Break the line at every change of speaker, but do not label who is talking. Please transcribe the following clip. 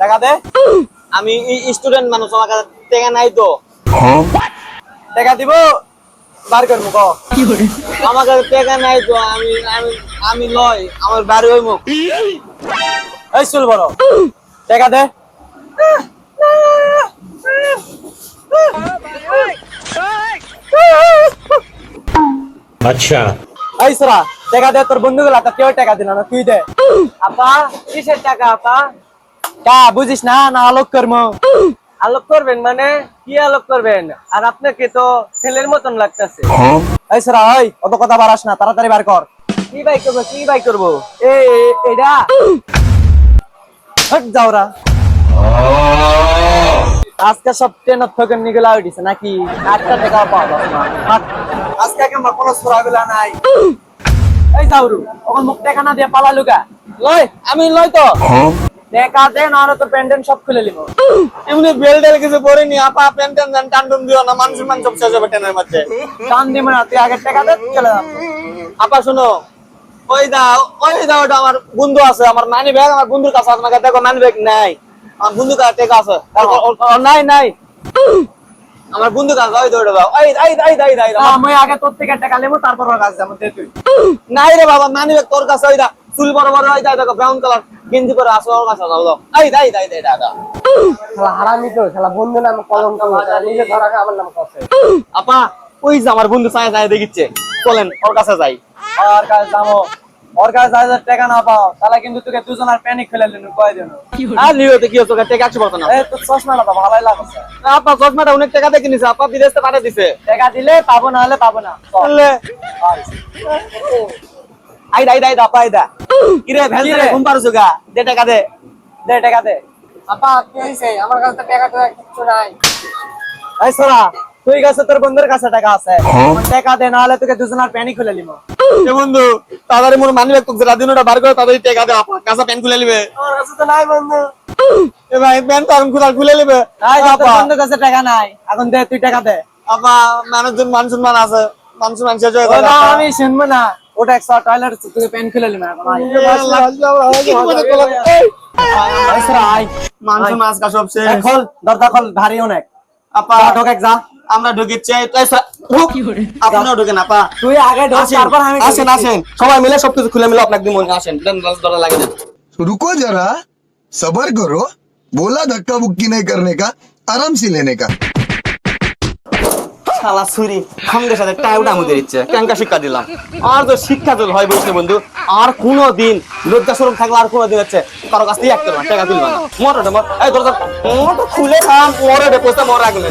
টাকা হ্যাঁ? দে।
আমি স্টুডেন্ট মানুষ আমার কাছে টাকা নাই তো। হ্যাঁ?
টাকা দিব? বার করব মুখ
আমার কাছে টাকা নাই তো আমি আমি লয় আমার বাড়ি মুখ
এই চুল বড়। টাকা দে।
আচ্ছা।
এই টাকা দে, তোর বন্ধু গুলা কেউ টাকা দিল না, তুই দে।
আপা, কিসের টাকা, আপা?
কা বুঝিস না না আলোক কর্ম।
আলোক করবেন মানে? কি আলোক করবেন? আর আপনাকে তো ছেলের মতন লাগতেছে।
এই সরা ওই অত কথা বাড়াস না, তাড়াতাড়ি বার কর।
কি বাই করব, কি বাই করব?
এই এটা হট যাওরা আজকে সব ট্রেনের থেকে নিগলা উঠিছে নাকি? একটা টাকা পাওয়া। আজকে আমার কোনো সরাগুলা নাই? এই যাওরু ওখান মুখ টাকা না দিয়ে পালা লুকা
লয় আমি লয় তো
টাকা দে না হলে তোর প্যান্ডেন্ট সব খুলে নিব
এমনি বেল টেল কিছু পরিনি আপা প্যান ট্যান টান টান দিও না মানুষের মান সব শেষ হবে ট্রেনের মধ্যে
টান দিব না তুই আগে টাকা দে চলে যাব
আপা শুনো ওই দাও ওই দাও আমার বন্ধু আছে আমার মানি ব্যাগ আমার বন্ধুর কাছে আছে দেখো মানি ব্যাগ নাই আমার বন্ধু কাছে টাকা আছে নাই নাই আমার বন্ধু কাছে ওই দৌড়ে দাও এই এই এই এই এই
আমি আগে তোর থেকে টাকা নেব তারপর ওর কাছে যাব দে তুই
নাই রে বাবা মানি ব্যাগ তোর কাছে ওইটা দা চুল বড় বড় দেখো ব্রাউন কালার গেঞ্জি পরে আসো ওর কাছে দাও এই দাই দাই দাই দাদা।
শালা হারামি তো শালা বন্ধু নাম কলম তো নিজে ধরা আমার নাম কাছে
আপা ওই যে আমার বন্ধু চায় চায় দেখিচ্ছে। বলেন ওর কাছে যাই।
ওর কাছে যাব। ওর কাছে যাই যাই টাকা না পাও তাহলে কিন্তু তোকে দুজনের প্যানিক ফেলে দিন কয়
আর লিওতে কি হচ্ছে টাকা একশো পারতো না।
এই তোর চশমাটা তো ভালোই লাগছে।
আপা চশমাটা অনেক টাকা দিয়ে কিনেছে আপা বিদেশে পাঠিয়ে দিছে।
টাকা দিলে পাবো না হলে পাবো না। চল।
আই দাই দাই দা পাই দা কিরে ভ্যান
কি
রে
রে?
ঘুম পারছ গা? দে টাকা দে।
দে টাকা দে। আপা কি হইছে? আমার কাছে তো টাকা টাকা কিছু নাই। এই তুই কাছে তোর বন্ধুর কাছে টাকা আছে। আমার টাকা দে না হলে তোকে দুজনের প্যানিক খুলে নিব
এ বন্ধু তাড়াতাড়ি মোর মানি ব্যাগ তোকে রাত দিনটা বার করে তাড়াতাড়ি টাকা দে আপা কাঁচা প্যান্ট খুলে নিবে।
আমার কাছে তো নাই বন্ধু।
এ ভাই প্যান্ট তো এখন খুলে খুলে নিবে।
নাই
আপা।
বন্ধুর কাছে টাকা নাই। এখন দে তুই টাকা দে।
আপা মানুষজন মান আছে মান সম্মান শেষ হয়ে
না। আমি শুনব না। ওটা একশো টয়লেট তোকে প্যান খুলে নিবে এখন।
মান সব শেষ।
এই খোল দরজা খোল ভারী অনেক।
আপা।
ঢোকে যা।
আমরা ঢুকেছি এই সা- ঢুক। আপনারাও ঢুকেন আপা
তুই আগে ঢোক
আসেন
তারপর আমি
আসেন আসেন সবাই মিলে সবকিছু খুলে মিলে আপনাকে দিব আসেন দেন দরজা লাগিয়ে দেন
तो रुको जरा सबर करो बोला धक्का बुक्की नहीं करने का आराम से लेने का
শালা ছুরি সঙ্গে সাথে টাইউটা মুদে দিচ্ছে কেঙ্কা শিক্ষা দিলাম আর তো শিক্ষা তো হয় বলছে বন্ধু আর কোনো দিন লজ্জা সরম থাকলে আর কোনো দিন হচ্ছে কারো কাছ থেকে এক করবা টাকা তুলবা না মোটর মোটর এই দরজা মোটর খুলে খাম মোরে পয়সা মোর আগুনে